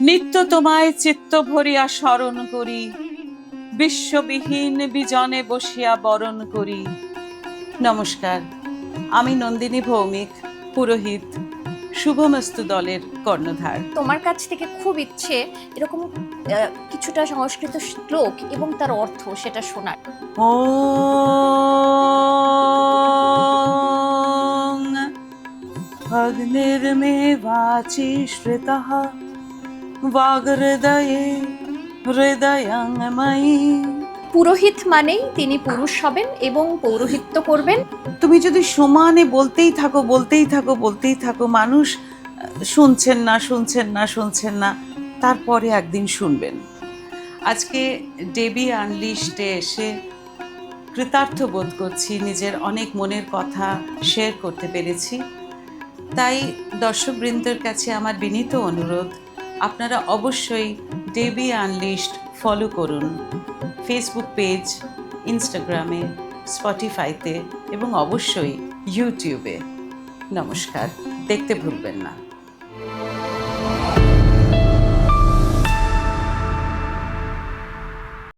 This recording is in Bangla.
নিত্য তোমায় চিত্ত ভরিয়া স্মরণ করি। বিশ্ববিহীন বিজনে বসিয়া বরণ করি। নমস্কার আমি নন্দিনী ভৌমিক পুরোহিত শুভমস্তু দলের কর্ণধার। তোমার কাছ থেকে খুব ইচ্ছে এরকম কিছুটা সংস্কৃত শ্লোক এবং তার অর্থ সেটা শোনার। ও অগ্নির্মে বাচি শ্রেতা পুরোহিত মানেই তিনি পুরুষ হবেন এবং পৌরোহিত্য করবেন। তুমি যদি সমানে বলতেই থাকো বলতেই থাকো বলতেই থাকো মানুষ শুনছেন না শুনছেন না শুনছেন না তারপরে একদিন শুনবেন। আজকে ডেবি আনলিস্টে এসে কৃতার্থ বোধ করছি নিজের অনেক মনের কথা শেয়ার করতে পেরেছি। তাই দর্শকবৃন্দের কাছে আমার বিনীত অনুরোধ আপনারা অবশ্যই ডেবি আনলিস্ট ফলো করুন। ফেসবুক পেজ ইনস্টাগ্রামে স্পটিফাইতে এবং অবশ্যই ইউটিউবে নমস্কার, দেখতে ভুলবেন না।